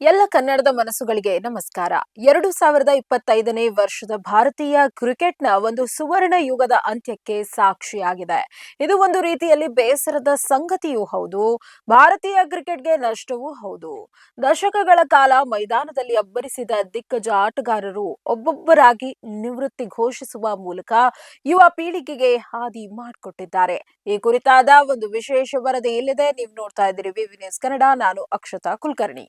ಎಲ್ಲ ಕನ್ನಡದ ಮನಸ್ಸುಗಳಿಗೆ ನಮಸ್ಕಾರ. ಎರಡು ಸಾವಿರದ ಇಪ್ಪತ್ತೈದನೇ ವರ್ಷದ ಭಾರತೀಯ ಕ್ರಿಕೆಟ್ನ ಒಂದು ಸುವರ್ಣ ಯುಗದ ಅಂತ್ಯಕ್ಕೆ ಸಾಕ್ಷಿಯಾಗಿದೆ. ಇದು ಒಂದು ರೀತಿಯಲ್ಲಿ ಬೇಸರದ ಸಂಗತಿಯೂ ಹೌದು, ಭಾರತೀಯ ಕ್ರಿಕೆಟ್ಗೆ ನಷ್ಟವೂ ಹೌದು. ದಶಕಗಳ ಕಾಲ ಮೈದಾನದಲ್ಲಿ ಅಬ್ಬರಿಸಿದ ದಿಗ್ಗಜ ಆಟಗಾರರು ಒಬ್ಬೊಬ್ಬರಾಗಿ ನಿವೃತ್ತಿ ಘೋಷಿಸುವ ಮೂಲಕ ಯುವ ಪೀಳಿಗೆಗೆ ಹಾದಿ ಮಾಡಿಕೊಟ್ಟಿದ್ದಾರೆ. ಈ ಕುರಿತಾದ ಒಂದು ವಿಶೇಷ ವರದಿ ಇಲ್ಲಿದೆ. ನೀವು ನೋಡ್ತಾ ಇದ್ದೀರಿ ವಿ ಕನ್ನಡ. ನಾನು ಅಕ್ಷತಾ ಕುಲಕರ್ಣಿ.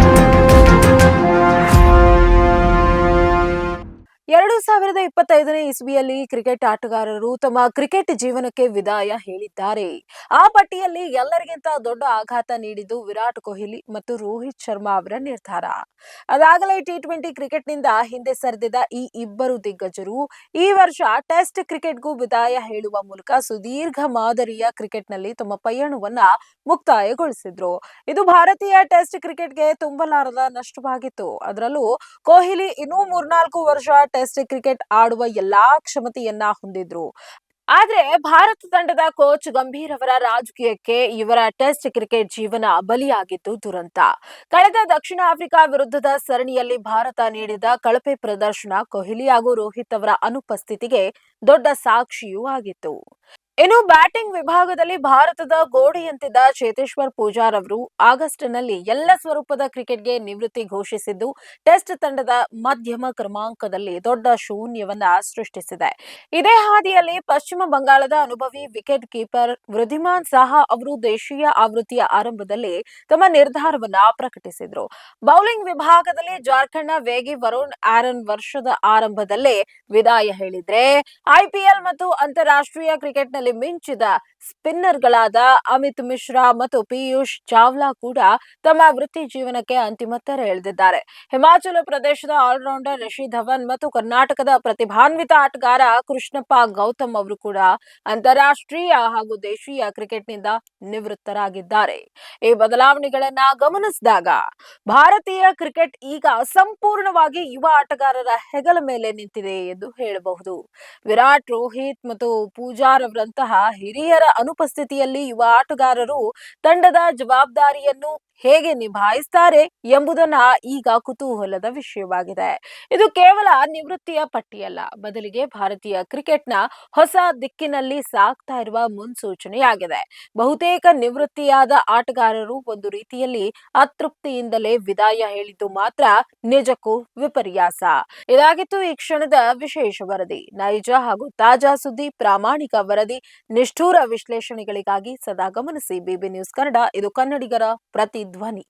ಎರಡು ಸಾವಿರದ ಇಪ್ಪತ್ತೈದನೇ ಇಸ್ವಿಯಲ್ಲಿ ಕ್ರಿಕೆಟ್ ಆಟಗಾರರು ತಮ್ಮ ಕ್ರಿಕೆಟ್ ಜೀವನಕ್ಕೆ ವಿದಾಯ ಹೇಳಿದ್ದಾರೆ. ಆ ಪಟ್ಟಿಯಲ್ಲಿ ಎಲ್ಲರಿಗಿಂತ ದೊಡ್ಡ ಆಘಾತ ನೀಡಿದ್ದು ವಿರಾಟ್ ಕೊಹ್ಲಿ ಮತ್ತು ರೋಹಿತ್ ಶರ್ಮಾ ಅವರ ನಿರ್ಧಾರ. ಅದಾಗಲೇ ಟಿ ಟ್ವೆಂಟಿ ಕ್ರಿಕೆಟ್ನಿಂದ ಹಿಂದೆ ಸರಿದಿದ್ದ ಈ ಇಬ್ಬರು ದಿಗ್ಗಜರು ಈ ವರ್ಷ ಟೆಸ್ಟ್ ಕ್ರಿಕೆಟ್ಗೂ ವಿದಾಯ ಹೇಳುವ ಮೂಲಕ ಸುದೀರ್ಘ ಮಾದರಿಯ ಕ್ರಿಕೆಟ್ನಲ್ಲಿ ತಮ್ಮ ಪಯಣವನ್ನ ಮುಕ್ತಾಯಗೊಳಿಸಿದ್ರು. ಇದು ಭಾರತೀಯ ಟೆಸ್ಟ್ ಕ್ರಿಕೆಟ್ಗೆ ತುಂಬಲಾರದ ನಷ್ಟವಾಗಿತ್ತು. ಅದರಲ್ಲೂ ಕೊಹ್ಲಿ ಇನ್ನೂ ಮೂರ್ನಾಲ್ಕು ವರ್ಷ ಟೆಸ್ಟ್ ಕ್ರಿಕೆಟ್ ಆಡುವ ಎಲ್ಲಾ ಕ್ಷಮತೆಯನ್ನ ಹೊಂದಿದ್ರು. ಆದ್ರೆ ಭಾರತ ತಂಡದ ಕೋಚ್ ಗಂಭೀರ್ ಅವರ ರಾಜಕೀಯಕ್ಕೆ ಇವರ ಟೆಸ್ಟ್ ಕ್ರಿಕೆಟ್ ಜೀವನ ಬಲಿಯಾಗಿದ್ದು ದುರಂತ. ಕಳೆದ ದಕ್ಷಿಣ ಆಫ್ರಿಕಾ ವಿರುದ್ಧದ ಸರಣಿಯಲ್ಲಿ ಭಾರತ ನೀಡಿದ ಕಳಪೆ ಪ್ರದರ್ಶನ ಕೊಹ್ಲಿ ಹಾಗೂ ರೋಹಿತ್ ಅವರ ಅನುಪಸ್ಥಿತಿಗೆ ದೊಡ್ಡ ಸಾಕ್ಷಿಯೂ ಆಗಿತ್ತು. ಇನ್ನು ಬ್ಯಾಟಿಂಗ್ ವಿಭಾಗದಲ್ಲಿ ಭಾರತದ ಗೋಡೆಯಂತಿದ್ದ ಚೇತೇಶ್ವರ್ ಪೂಜಾರ್ ಅವರು ಆಗಸ್ಟ್ನಲ್ಲಿ ಎಲ್ಲ ಸ್ವರೂಪದ ಕ್ರಿಕೆಟ್ಗೆ ನಿವೃತ್ತಿ ಘೋಷಿಸಿದ್ದು, ಟೆಸ್ಟ್ ತಂಡದ ಮಧ್ಯಮ ಕ್ರಮಾಂಕದಲ್ಲಿ ದೊಡ್ಡ ಶೂನ್ಯವನ್ನ ಸೃಷ್ಟಿಸಿದೆ. ಇದೇ ಹಾದಿಯಲ್ಲಿ ಪಶ್ಚಿಮ ಬಂಗಾಳದ ಅನುಭವಿ ವಿಕೆಟ್ ಕೀಪರ್ ವೃದ್ಧಿಮಾನ್ ಸಾಹಾ ಅವರು ದೇಶೀಯ ಆವೃತ್ತಿಯ ಆರಂಭದಲ್ಲಿ ತಮ್ಮ ನಿರ್ಧಾರವನ್ನ ಪ್ರಕಟಿಸಿದ್ರು. ಬೌಲಿಂಗ್ ವಿಭಾಗದಲ್ಲಿ ಜಾರ್ಖಂಡ್ನ ವೇಗಿ ವರುಣ್ ಆರನ್ ವರ್ಷದ ಆರಂಭದಲ್ಲೇ ವಿದಾಯ ಹೇಳಿದ್ರೆ ಐಪಿಎಲ್ ಮತ್ತು ಅಂತಾರಾಷ್ಟ್ರೀಯ ಕ್ರಿಕೆಟ್ನಲ್ಲಿ ಮಿಂಚಿದ ಸ್ಪಿನ್ನರ್ಗಳಾದ ಅಮಿತ್ ಮಿಶ್ರಾ ಮತ್ತು ಪಿಯೂಷ್ ಚಾವ್ಲಾ ಕೂಡ ತಮ್ಮ ವೃತ್ತಿ ಜೀವನಕ್ಕೆ ಅಂತಿಮ ತೆರೆ ಎಳೆದಿದ್ದಾರೆ. ಹಿಮಾಚಲ ಪ್ರದೇಶದ ಆಲ್ರೌಂಡರ್ ರಿಷಿ ಧವನ್ ಮತ್ತು ಕರ್ನಾಟಕದ ಪ್ರತಿಭಾನ್ವಿತ ಆಟಗಾರ ಕೃಷ್ಣಪ್ಪ ಗೌತಮ್ ಅವರು ಕೂಡ ಅಂತಾರಾಷ್ಟ್ರೀಯ ಹಾಗೂ ದೇಶೀಯ ಕ್ರಿಕೆಟ್ನಿಂದ ನಿವೃತ್ತರಾಗಿದ್ದಾರೆ. ಈ ಬದಲಾವಣೆಗಳನ್ನ ಗಮನಿಸಿದಾಗ ಭಾರತೀಯ ಕ್ರಿಕೆಟ್ ಈಗ ಸಂಪೂರ್ಣವಾಗಿ ಯುವ ಆಟಗಾರರ ಹೆಗಲ ಮೇಲೆ ನಿಂತಿದೆ ಎಂದು ಹೇಳಬಹುದು. ವಿರಾಟ್, ರೋಹಿತ್ ಮತ್ತು ಪೂಜಾರ್ ಹಿರಿಯರ ಅನುಪಸ್ಥಿತಿಯಲ್ಲಿ ಯುವ ಆಟಗಾರರು ತಂಡದ ಜವಾಬ್ದಾರಿಯನ್ನು ಹೇಗೆ ನಿಭಾಯಿಸ್ತಾರೆ ಎಂಬುದನ್ನ ಈಗ ಕುತೂಹಲದ ವಿಷಯವಾಗಿದೆ. ಇದು ಕೇವಲ ನಿವೃತ್ತಿಯ ಪಟ್ಟಿಯಲ್ಲ, ಬದಲಿಗೆ ಭಾರತೀಯ ಕ್ರಿಕೆಟ್ನ ಹೊಸ ದಿಕ್ಕಿನಲ್ಲಿ ಸಾಗ್ತಾ ಇರುವ ಮುನ್ಸೂಚನೆಯಾಗಿದೆ. ಬಹುತೇಕ ನಿವೃತ್ತಿಯಾದ ಆಟಗಾರರು ಒಂದು ರೀತಿಯಲ್ಲಿ ಅತೃಪ್ತಿಯಿಂದಲೇ ವಿದಾಯ ಹೇಳಿದ್ದು ಮಾತ್ರ ನಿಜಕ್ಕೂ ವಿಪರ್ಯಾಸ. ಇದಾಗಿತ್ತು ಈ ಕ್ಷಣದ ವಿಶೇಷ ವರದಿ. ನೈಜ ಹಾಗೂ ತಾಜಾ ಸುದ್ದಿ, ಪ್ರಾಮಾಣಿಕ ವರದಿ, ನಿಷ್ಠೂರ ವಿಶ್ಲೇಷಣೆಗಳಿಗಾಗಿ ಸದಾ ಗಮನಿಸಿ. ಬಿಬಿ ನ್ಯೂಸ್ ಕನ್ನಡ, ಇದು ಕನ್ನಡಿಗರ ధ్వని.